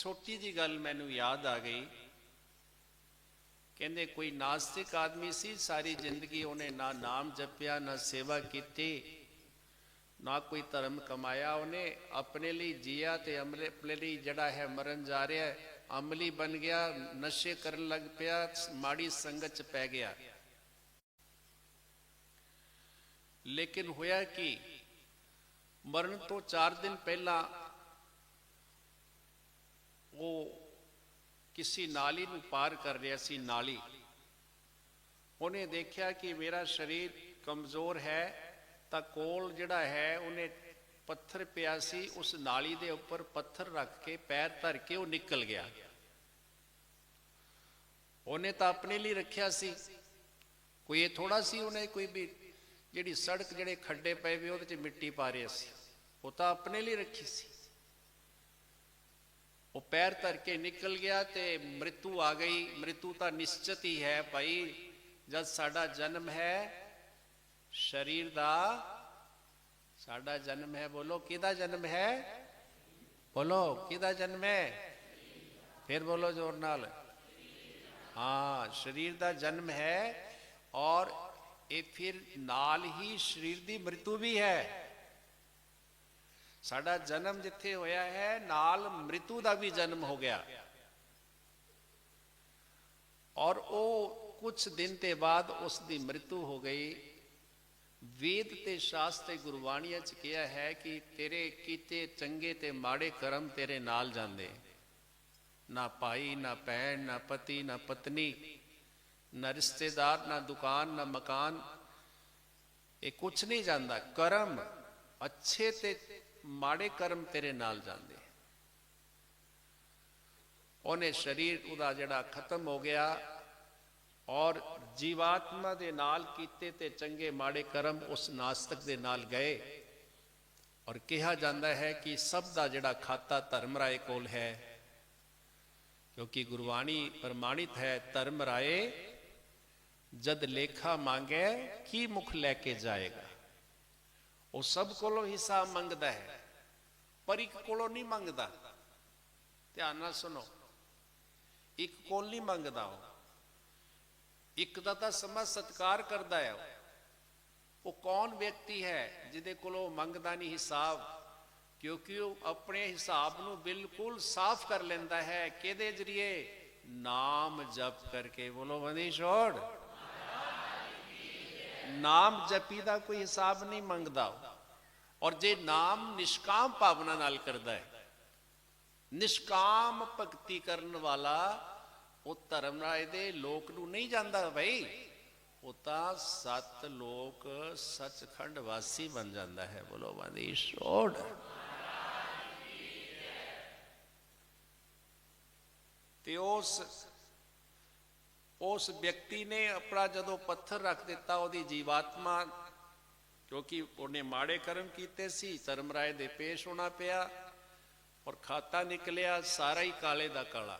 ਛੋਟੀ ਜੀ ਗੱਲ ਮੈਨੂੰ ਯਾਦ ਆ ਗਈ। ਕਹਿੰਦੇ ਕੋਈ ਨਾਸਤਿਕ ਆਦਮੀ ਸੀ, ਸਾਰੀ ਜ਼ਿੰਦਗੀ ਉਹਨੇ ਨਾ ਨਾਮ ਜਪਿਆ, ਨਾ ਸੇਵਾ ਕੀਤੀ, ਨਾ ਕੋਈ ਧਰਮ ਕਮਾਇਆ। ਉਹਨੇ ਆਪਣੇ ਲਈ ਜੀਆ ਤੇ ਅਮਲੇ ਆਪਣੇ ਲਈ ਜਿਹੜਾ ਹੈ ਮਰਨ ਜਾ ਰਿਹਾ ਹੈ, ਅਮਲੀ ਬਣ ਗਿਆ, ਨਸ਼ੇ ਕਰਨ ਲੱਗ ਪਿਆ, ਮਾੜੀ ਸੰਗਤ ਚ ਪੈ ਗਿਆ। ਲੇਕਿਨ ਹੋਇਆ ਕਿ? ਮਰਨ ਤੋਂ 4 ਦਿਨ ਪਹਿਲਾਂ ਉਹ ਕਿਸੇ ਨਾਲੀ ਨੂੰ ਪਾਰ ਕਰ ਰਿਹਾ ਸੀ, ਨਾਲੀ। ਉਹਨੇ ਦੇਖਿਆ ਕਿ ਮੇਰਾ ਸਰੀਰ ਕਮਜ਼ੋਰ ਹੈ, ਤਾਂ ਕੋਲ ਜਿਹੜਾ ਹੈ, ਉਹਨੇ ਪੱਥਰ ਪਿਆ ਸੀ, ਉਸ ਨਾਲੀ ਦੇ ਉੱਪਰ ਪੱਥਰ ਰੱਖ ਕੇ ਪੈਰ ਧਰ ਕੇ ਉਹ ਨਿਕਲ ਗਿਆ। ਉਹਨੇ ਤਾਂ ਆਪਣੇ ਲਈ ਰੱਖਿਆ ਸੀ। ਕੋਈ ਇਹ ਥੋੜਾ ਸੀ ਉਹਨੇ ਕੋਈ ਵੀ ਜਿਹੜੀ ਸੜਕ ਜਿਹੜੇ ਖੱਡੇ ਪਏ ਵੀ, ਉਹਦੇ 'ਚ ਮਿੱਟੀ ਪਾ ਰਿਹਾ ਸੀ। ਉਹ ਤਾਂ ਆਪਣੇ ਲਈ ਰੱਖੀ ਸੀ। ਉਹ ਪੈਰ ਧਰ ਕੇ ਨਿਕਲ ਗਿਆ ਤੇ ਮ੍ਰਿਤੂ ਆ ਗਈ। ਮ੍ਰਿਤੂ ਤਾਂ ਨਿਸ਼ਚਿਤ ਹੀ ਹੈ ਭਾਈ, ਜਦ ਸਾਡਾ ਜਨਮ ਹੈ, ਸਰੀਰ ਦਾ ਸਾਡਾ ਜਨਮ ਹੈ, ਬੋਲੋ ਕਿਹਦਾ ਜਨਮ ਹੈ? ਬੋਲੋ ਕਿਹਦਾ ਜਨਮ ਹੈ? ਫਿਰ ਬੋਲੋ ਜ਼ੋਰ ਨਾਲ। ਹਾਂ, ਸਰੀਰ ਦਾ ਜਨਮ ਹੈ ਔਰ ਇਹ ਫਿਰ ਨਾਲ ਹੀ ਸਰੀਰ ਦੀ ਮ੍ਰਿਤੂ ਵੀ ਹੈ। ਸਾਡਾ ਜਨਮ ਜਿੱਥੇ ਹੋਇਆ ਹੈ, ਨਾਲ ਮ੍ਰਿਤੂ ਦਾ ਵੀ ਜਨਮ ਹੋ ਗਿਆ। ਔਰ ਉਹ ਕੁਝ ਦਿਨ ਤੇ ਬਾਅਦ ਉਸ ਦੀ ਮ੍ਰਿਤੂ ਹੋ ਗਈ। ਵੇਦ ਤੇ ਸ਼ਾਸਤਰ ਗੁਰਬਾਣੀਆਂ ਚ ਕਿਹਾ ਹੈ ਕਿ ਤੇਰੇ ਕੀਤੇ ਚੰਗੇ ਤੇ ਮਾੜੇ ਕਰਮ ਤੇਰੇ ਨਾਲ ਜਾਂਦੇ। ਨਾ ਭਾਈ, ਨਾ ਭੈਣ, ਨਾ ਪਤੀ, ਨਾ ਪਤਨੀ, ਨਾ ਰਿਸ਼ਤੇਦਾਰ, ਨਾ ਦੁਕਾਨ, ਨਾ ਮਕਾਨ, ਇਹ ਕੁਝ ਨਹੀਂ ਜਾਂਦਾ। ਕਰਮ ਅੱਛੇ ਤੇ ਮਾੜੇ ਕਰਮ ਤੇਰੇ ਨਾਲ ਜਾਂਦੇ ਉਹਨੇ ਸਰੀਰ ਉਹਦਾ ਜਿਹੜਾ ਖਤਮ ਹੋ ਗਿਆ ਔਰ ਜੀਵਾਤਮਾ ਦੇ ਨਾਲ ਕੀਤੇ ਤੇ ਚੰਗੇ ਮਾੜੇ ਕਰਮ ਉਸ ਨਾਸਤਕ ਦੇ ਨਾਲ ਗਏ ਔਰ ਕਿਹਾ ਜਾਂਦਾ ਹੈ ਕਿ ਸਭ ਦਾ ਜਿਹੜਾ ਖਾਤਾ ਧਰਮ ਰਾਏ ਕੋਲ ਹੈ, ਕਿਉਂਕਿ ਗੁਰਬਾਣੀ ਪ੍ਰਮਾਣਿਤ ਹੈ ਧਰਮ ਰਾਏ ਜਦ ਲੇਖਾ ਮੰਗੇ ਕੀ ਮੁਖ ਲੈ ਕੇ ਜਾਏਗਾ? ਉਹ ਸਭ ਕੋਲੋਂ ਹਿਸਾਬ ਮੰਗਦਾ ਹੈ, ਪਰ ਇੱਕ ਕੋਲੋਂ ਨਹੀਂ ਮੰਗਦਾ। ਧਿਆਨ ਨਾਲ ਸੁਣੋ, ਇੱਕ ਕੋਲ ਨਹੀਂ ਮੰਗਦਾ ਉਹ। ਇੱਕ ਦਾ ਤਾਂ ਸਮਾਂ ਸਤਕਾਰ ਕਰਦਾ ਹੈ ਉਹ। ਕੌਣ ਵਿਅਕਤੀ ਹੈ ਜਿਹਦੇ ਕੋਲੋਂ ਮੰਗਦਾ ਨਹੀਂ ਹਿਸਾਬ? ਕਿਉਂਕਿ ਉਹ ਆਪਣੇ ਹਿਸਾਬ ਨੂੰ ਬਿਲਕੁਲ ਸਾਫ਼ ਕਰ ਲੈਂਦਾ ਹੈ। ਕਿਹਦੇ ਜਰੀਏ? ਨਾਮ ਜਪ ਕਰਕੇ ਬੋਲੋ ਬੰਦੀ ਛੋੜ। ਨਾਮ ਜਪੀ ਦਾ ਕੋਈ ਹਿਸਾਬ ਨਹੀਂ ਮੰਗਦਾ ਔਰ ਜੇ ਨਾਮ ਨਿਸ਼ਕਾਮ ਭਾਵਨਾ ਨਾਲ ਕਰਦਾ ਹੈ, ਨਿਸ਼ਕਾਮ ਭਗਤੀ ਕਰਨ ਵਾਲਾ ਉਹ ਧਰਮ ਰਾਏ ਦੇ ਲੋਕ ਨੂੰ ਨਹੀਂ ਜਾਂਦਾ ਭਾਈ ਉਹ ਤਾਂ ਸਤ ਲੋਕ ਸੱਚਖੰਡ ਵਾਸੀ ਬਣ ਜਾਂਦਾ ਹੈ। ਬੋਲੋ ਬੰਦੀ ਛੋੜ। ਤੇ ਉਸ ਉਸ ਵਿਅਕਤੀ ਨੇ ਆਪਣਾ ਜਦੋਂ ਪੱਥਰ ਰੱਖ ਦਿੱਤਾ ਉਹਦੀ ਜੀਵਾਤਮਾ, ਕਿਉਂਕਿ ਉਹਨੇ ਮਾੜੇ ਕਰਮ ਕੀਤੇ ਸੀ ਧਰਮ ਦੇ ਪੇਸ਼ ਹੋਣਾ ਪਿਆ ਔਰ ਖਾਤਾ ਨਿਕਲਿਆ ਸਾਰਾ ਹੀ ਕਾਲੇ ਦਾ ਕਾਲਾ।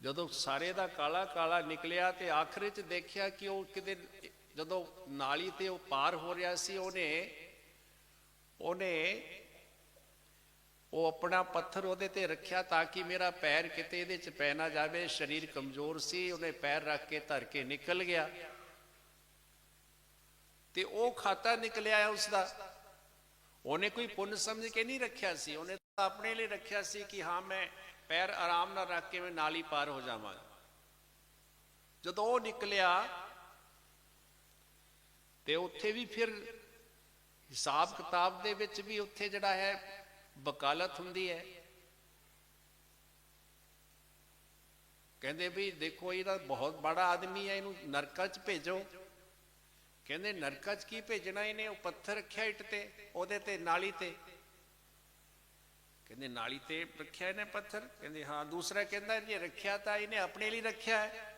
ਜਦੋਂ ਸਾਰੇ ਦਾ ਕਾਲਾ ਕਾਲਾ ਨਿਕਲਿਆ ਤੇ ਆਖਰੀ ਚ ਦੇਖਿਆ ਕਿ ਉਹ ਕਿਤੇ ਜਦੋਂ ਨਾਲੀ ਤੇ ਉਹ ਪਾਰ ਹੋ ਰਿਹਾ ਸੀ, ਉਹਨੇ ਉਹਨੇ ਉਹ ਆਪਣਾ ਪੱਥਰ ਉਹਦੇ ਤੇ ਰੱਖਿਆ ਤਾਂ ਕਿ ਮੇਰਾ ਪੈਰ ਕਿਤੇ ਇਹਦੇ ਚ ਪੈ ਨਾ ਜਾਵੇ, ਸਰੀਰ ਕਮਜ਼ੋਰ ਸੀ, ਉਹਨੇ ਪੈਰ ਰੱਖ ਕੇ ਧਰ ਕੇ ਨਿਕਲ ਗਿਆ। ਤੇ ਉਹ ਖਾਤਾ ਨਿਕਲਿਆ ਉਸ ਦਾ ਉਹਨੇ ਕੋਈ ਪੁੰਨ ਸਮਝ ਕੇ ਨਹੀਂ ਰੱਖਿਆ ਸੀ। ਉਹਨੇ ਤਾਂ ਆਪਣੇ ਲਈ ਰੱਖਿਆ ਸੀ ਕਿ ਹਾਂ, ਮੈਂ ਪੈਰ ਆਰਾਮ ਨਾਲ ਰੱਖ ਕੇ ਮੈਂ ਨਾਲੀ ਪਾਰ ਹੋ ਜਾਵਾਂਗਾ ਜਦੋਂ ਉਹ ਨਿਕਲਿਆ ਤੇ ਉੱਥੇ ਵੀ ਫਿਰ ਹਿਸਾਬ ਕਿਤਾਬ ਦੇ ਵਿੱਚ ਵੀ ਉੱਥੇ ਜਿਹੜਾ ਹੈ ਵਕਾਲਤ ਹੁੰਦੀ ਹੈ। ਕਹਿੰਦੇ ਵੀ ਦੇਖੋ ਇਹਦਾ ਬਹੁਤ ਬੜਾ ਆਦਮੀ ਹੈ, ਇਹਨੂੰ ਨਰਕਾਂ 'ਚ ਭੇਜੋ। ਕਹਿੰਦੇ ਨਰਕਾਂ 'ਚ ਕੀ ਭੇਜਣਾ ਇਹਨੇ? ਉਹ ਪੱਥਰ ਰੱਖਿਆ ਇੱਟ ਤੇ, ਉਹਦੇ ਤੇ, ਨਾਲੀ ਤੇ। ਕਹਿੰਦੇ ਨਾਲੀ ਤੇ ਰੱਖਿਆ ਇਹਨੇ ਪੱਥਰ? ਕਹਿੰਦੇ ਹਾਂ, ਦੂਸਰਾ ਕਹਿੰਦਾ ਜੇ ਰੱਖਿਆ ਤਾਂ ਇਹਨੇ ਆਪਣੇ ਲਈ ਰੱਖਿਆ ਹੈ।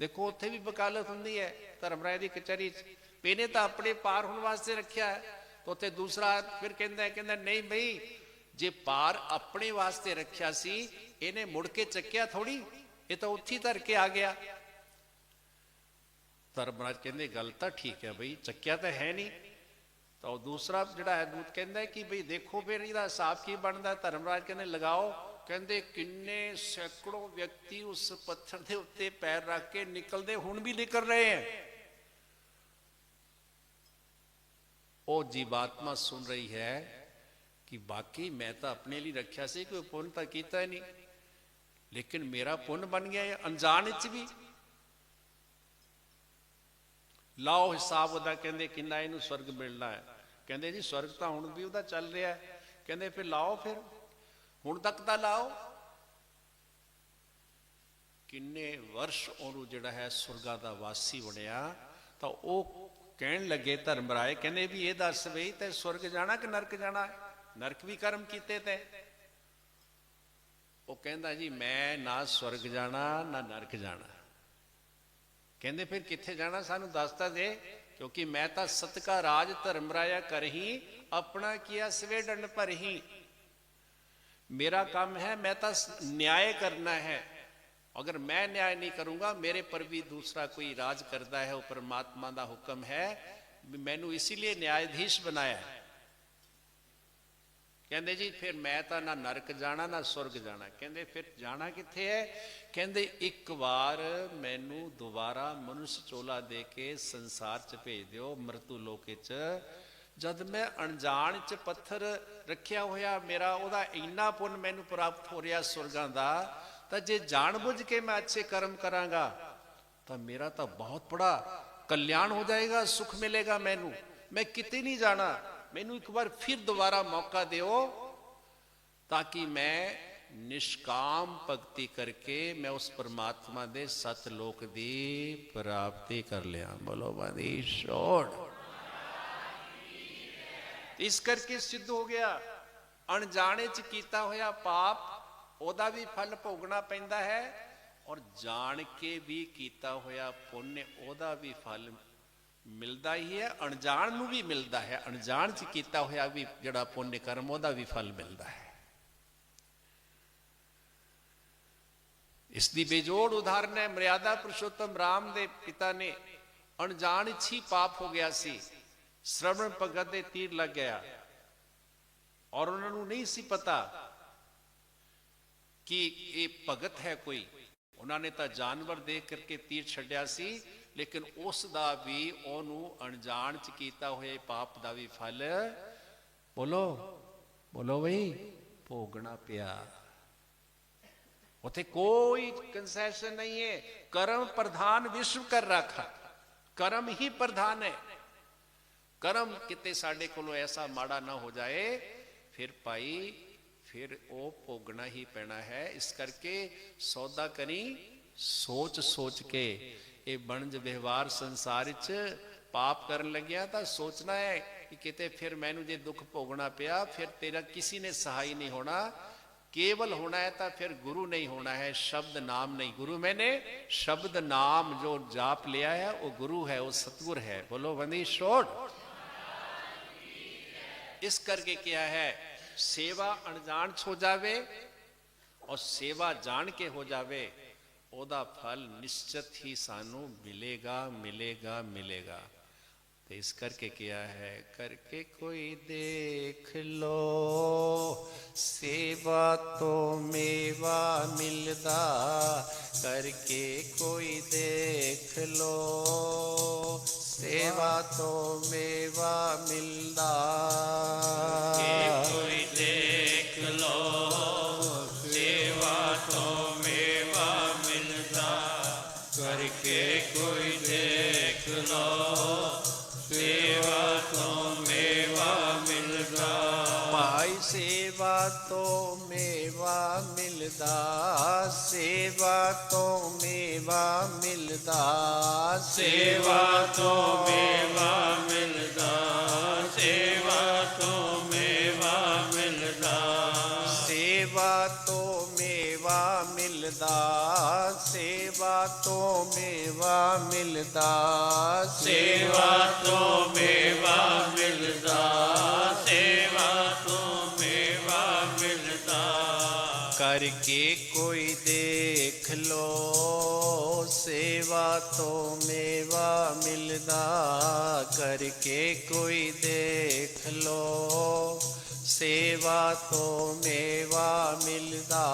ਦੇਖੋ, ਉੱਥੇ ਵੀ ਵਕਾਲਤ ਹੁੰਦੀ ਹੈ ਧਰਮ ਰਾਏ ਦੀ ਕਚਹਿਰੀ 'ਚ। ਇਹਨੇ ਤਾਂ ਆਪਣੇ ਪਾਰ ਹੋਣ ਵਾਸਤੇ ਰੱਖਿਆ ਹੈ। ਉੱਥੇ ਦੂਸਰਾ ਫਿਰ ਕਹਿੰਦਾ ਕਹਿੰਦਾ, ਨਹੀਂ ਬਈ, ਜੇ ਪਾਰ ਆਪਣੇ ਵਾਸਤੇ ਰੱਖਿਆ ਸੀ, ਇਹਨੇ ਮੁੜ ਕੇ ਚੱਕਿਆ ਥੋੜੀ ਇਹ ਤਾਂ ਉੱਥੇ ਹੀ ਧਰ ਕੇ ਆ ਗਿਆ। ਧਰਮਰਾਜ ਕਹਿੰਦੇ, ਗੱਲ ਤਾਂ ਠੀਕ ਹੈ ਬਈ, ਚੱਕਿਆ ਤਾਂ ਹੈ ਨਹੀਂ। ਤਾਂ ਉਹ ਦੂਸਰਾ ਜਿਹੜਾ ਹੈ, ਦੂਤ ਕਹਿੰਦਾ ਕਿ ਬਈ ਦੇਖੋ ਫਿਰ ਇਹਦਾ ਹਿਸਾਬ ਕੀ ਬਣਦਾ ਧਰਮਰਾਜ ਕਹਿੰਦੇ, ਲਗਾਓ। ਕਹਿੰਦੇ, ਕਿੰਨੇ ਸੈਂਕੜੋ ਵਿਅਕਤੀ ਉਸ ਪੱਥਰ ਦੇ ਉੱਤੇ ਪੈਰ ਰੱਖ ਕੇ ਨਿਕਲਦੇ, ਹੁਣ ਵੀ ਨਿਕਲ ਰਹੇ ਹੈ। ਉਹ ਜੀਵਾਤਮਾ ਸੁਣ ਰਹੀ ਹੈ ਕਿ ਬਾਕੀ ਮੈਂ ਤਾਂ ਆਪਣੇ ਲਈ ਰੱਖਿਆ ਸੀ, ਕੋਈ ਪੁੰਨ ਤਾਂ ਕੀਤਾ ਹੀ ਨਹੀਂ। ਲੇਕਿਨ ਮੇਰਾ ਪੁੰਨ ਬਣ ਗਿਆ ਇਹ ਅਣਜਾਣ ਵਿੱਚ ਵੀ। ਲਾਓ ਹਿਸਾਬ ਉਹਦਾ, ਕਹਿੰਦੇ ਕਿੰਨਾ ਇਹਨੂੰ ਸਵਰਗ ਮਿਲਣਾ ਹੈ। ਕਹਿੰਦੇ ਜੀ ਸਵਰਗ ਤਾਂ ਹੁਣ ਵੀ ਉਹਦਾ ਚੱਲ ਰਿਹਾ ਹੈ। ਕਹਿੰਦੇ ਫਿਰ ਲਾਓ ਫਿਰ, ਹੁਣ ਤੱਕ ਤਾਂ ਲਾਓ। ਕਿੰਨੇ ਵਰਸ਼ ਉਹਨੂੰ ਜਿਹੜਾ ਹੈ ਸੁਰਗਾ ਦਾ ਵਾਸੀ ਬਣਿਆ, ਤਾਂ ਉਹ ਕਹਿਣ ਲੱਗੇ ਧਰਮਰਾਏ, ਕਹਿੰਦੇ ਵੀ ਇਹ ਦੱਸ ਬਈ ਤੇ ਸਵਰਗ ਜਾਣਾ ਕਿ ਨਰਕ ਜਾਣਾ? ਨਰਕ ਵੀ ਕਰਮ ਕੀਤੇ ਤੇ। ਉਹ ਕਹਿੰਦਾ ਜੀ, ਮੈਂ ਨਾ ਸਵਰਗ ਜਾਣਾ, ਨਾ ਨਰਕ ਜਾਣਾ। ਕਹਿੰਦੇ ਫਿਰ ਕਿੱਥੇ ਜਾਣਾ? ਸਾਨੂੰ ਦੱਸ ਤਾਂ ਦੇ, ਕਿਉਂਕਿ ਮੈਂ ਤਾਂ ਸਤਕਾ ਰਾਜ ਧਰਮਰਾਇਆ ਕਰਹੀ, ਆਪਣਾ ਕੀਆ ਸਵੇ ਡੰਡ ਭਰਹੀ। ਮੇਰਾ ਕੰਮ ਹੈ, ਮੈਂ ਤਾਂ ਨਿਆਏ ਕਰਨਾ ਹੈ। ਅਗਰ ਮੈਂ ਨਿਆਏ ਨਹੀਂ ਕਰੂੰਗਾ, ਮੇਰੇ ਪਰ ਵੀ ਦੂਸਰਾ ਕੋਈ ਰਾਜ ਕਰਦਾ ਹੈ, ਉਹ ਪਰਮਾਤਮਾ ਦਾ ਹੁਕਮ ਹੈ ਮੈਨੂੰ ਇਸੇ ਲਈ ਨਿਆਇਧੀਸ਼ ਬਣਾਇਆ ਕਹਿੰਦੇ ਜੀ, ਫਿਰ ਮੈਂ ਤਾਂ ਨਾ ਨਰਕ ਜਾਣਾ, ਨਾ ਸੁਰਗ ਜਾਣਾ। ਕਹਿੰਦੇ ਫਿਰ ਜਾਣਾ ਕਿੱਥੇ ਹੈ? ਕਹਿੰਦੇ ਇੱਕ ਵਾਰ ਮੈਨੂੰ ਦੁਬਾਰਾ ਮਨੁੱਖ ਚੋਲਾ ਦੇ ਕੇ ਸੰਸਾਰ ਚ ਭੇਜ ਦਿਓ, ਮਰਤੂ ਲੋਕੇ ਚ। ਜਦ ਮੈਂ ਅਣਜਾਣ ਚ ਪੱਥਰ ਰੱਖਿਆ ਹੋਇਆ, ਮੇਰਾ ਉਹਦਾ ਇੰਨਾ ਪੁੰਨ ਮੈਨੂੰ ਪ੍ਰਾਪਤ ਹੋ ਰਿਹਾ ਸੁਰਗਾਂ ਦਾ ਤਾਂ ਜੇ ਜਾਣਬੁੱਝ ਕੇ ਮੈਂ ਅੱਛੇ ਕਰਮ ਕਰਾਂਗਾ ਤਾਂ ਮੇਰਾ ਤਾਂ ਬਹੁਤ ਬੜਾ ਕਲਿਆਣ ਹੋ ਜਾਏਗਾ ਸੁਖ ਮਿਲੇਗਾ ਮੈਨੂੰ ਮੈਂ ਕਿਤੇ ਨਹੀਂ ਜਾਣਾ ਮੈਨੂੰ ਇੱਕ ਵਾਰ ਫਿਰ ਦੁਬਾਰਾ ਮੌਕਾ ਦਿਓ ਤਾਂ ਕਿ ਮੈਂ ਨਿਸ਼ਕਾਮ ਭਗਤੀ ਕਰਕੇ ਮੈਂ ਉਸ ਪਰਮਾਤਮਾ ਦੇ ਸਤ ਲੋਕ ਦੀ ਪ੍ਰਾਪਤੀ ਕਰ ਲਿਆ ਬੋਲੋ ਬਾਦੀ ਛੋੜ ਇਸ ਕਰਕੇ ਸਿੱਧ ਹੋ ਗਿਆ ਅਣਜਾਣੇ ਚ ਕੀਤਾ ਹੋਇਆ ਪਾਪ ਉਹਦਾ ਵੀ ਫਲ ਭੋਗਣਾ ਪੈਂਦਾ ਹੈ ਔਰ ਜਾਣ ਕੇ ਵੀ ਕੀਤਾ ਹੋਇਆ ਪੁੰਨ, ਉਹਦਾ ਵੀ ਫਲ ਮਿਲਦਾ ਹੀ ਹੈ, ਅਣਜਾਣ ਨੂੰ ਵੀ ਮਿਲਦਾ ਹੈ, ਅਣਜਾਣ ਚ ਕੀਤਾ ਹੋਇਆ ਵੀ ਜਿਹੜਾ ਪੁੰਨ ਕਰਮ, ਉਹਦਾ ਵੀ ਫਲ ਮਿਲਦਾ ਹੈ। ਇਸ ਦੀ ਬੇਜੋੜ ਉਦਾਹਰਨ ਹੈ, ਮਰਿਆਦਾ ਪੁਰਸ਼ੋਤਮ ਰਾਮ ਦੇ ਪਿਤਾ ਨੇ ਅਣਜਾਣ ਚ ਹੀ ਪਾਪ ਹੋ ਗਿਆ ਸੀ, ਸ਼ਰਵਣ ਭਗਤ ਦੇ ਤੀਰ ਲੱਗ ਗਿਆ ਔਰ ਉਹਨਾਂ ਨੂੰ ਨਹੀਂ ਸੀ ਪਤਾ ਕਿ ਇਹ ਭਗਤ ਹੈ ਕੋਈ? ਉਹਨਾਂ ਨੇ ਤਾਂ ਜਾਨਵਰ ਦੇਖ ਕਰਕੇ ਤੀਰ ਛੱਡਿਆ ਸੀ, ਲੇਕਿਨ ਉਸ ਦਾ ਵੀ ਉਹਨੂੰ ਅਣਜਾਣ ਚ ਕੀਤਾ ਹੋਇਆ ਪਾਪ ਦਾ ਵੀ ਫਲ। ਬੋਲੋ ਬੋਲੋ ਬਈ, ਭੋਗਣਾ ਪਿਆ। ਉਥੇ ਕੋਈ ਕੰਸੈਸ਼ਨ ਨਹੀਂ ਹੈ। ਕਰਮ ਪ੍ਰਧਾਨ ਵਿਸ਼ਵ ਕਰ ਰੱਖਾ। ਕਰਮ ਹੀ ਪ੍ਰਧਾਨ ਹੈ। ਕਰਮ ਕਿਤੇ ਸਾਡੇ ਕੋਲੋਂ ਐਸਾ ਮਾੜਾ ਨਾ ਹੋ ਜਾਏ, ਫਿਰ ਭਾਈ ਫਿਰ ਉਹ ਭੋਗਣਾ ਹੀ ਪੈਣਾ ਹੈ। ਇਸ ਕਰਕੇ ਸੌਦਾ ਕਰੀ, ਸੋਚ ਸੋਚ ਕੇ ਇਹ ਬਣਜ ਵਿਵਹਾਰ ਸੰਸਾਰ ਵਿੱਚ ਪਾਪ ਕਰਨ ਲੱਗਿਆ ਤਾਂ ਸੋਚਣਾ ਹੈ ਕਿ ਕਿਤੇ ਫਿਰ ਮੈਨੂੰ ਜੇ ਦੁੱਖ ਭੋਗਣਾ ਪਿਆ, ਫਿਰ ਤੇਰਾ ਕਿਸੇ ਨੇ ਸਹਾਈ ਨਹੀਂ ਹੋਣਾ। ਕੇਵਲ ਹੋਣਾ ਹੈ ਤਾਂ ਫਿਰ ਗੁਰੂ ਨਹੀਂ ਹੋਣਾ ਹੈ, ਸ਼ਬਦ ਨਾਮ ਨਹੀਂ। ਗੁਰੂ ਮੈਨੇ ਸ਼ਬਦ ਨਾਮ ਜੋ ਜਾਪ ਲਿਆ ਹੈ, ਉਹ ਗੁਰੂ ਹੈ, ਉਹ ਸਤਗੁਰ ਹੈ। ਬੋਲੋ ਬੰਦੀ ਛੋੜ। ਇਸ ਕਰਕੇ ਕਿਹਾ ਹੈ सेवा अनजान हो जावे और सेवा जान के हो जावे, ओदा फल निश्चित ही सानू मिलेगा मिलेगा मिलेगा। तो इस करके किया है, करके कोई देख लो, सेवा तो मेवा मिलदा, करके कोई देख लो, सेवा तो मेवा मिलदा। ਸੇਵਾ ਤੋਂ ਮੇਵਾ ਮਿਲਦਾ ਸੇਵਾ ਤੋਂ ਮੇਵਾ ਮਿਲਦਾ ਸੇਵਾ ਤੋਂ ਮੇਵਾ ਮਿਲਦਾ। ਸੇਵਾ ਤੋਂ ਮੇਵਾ ਮਿਲਦਾ ਸੇਵਾ ਤੋਂ ਮੇਵਾ ਮਿਲਦਾ। ਸੇਵਾ ਤੋਂ ਮੇਵਾ ਸੇਵਾ ਤੋਂ ਮੇਵਾ ਮਿਲਦਾ ਕਰਕੇ ਕੋਈ ਦੇਖ ਲੋ ਸੇਵਾ ਤੋਂ ਮੇਵਾ ਮਿਲਦਾ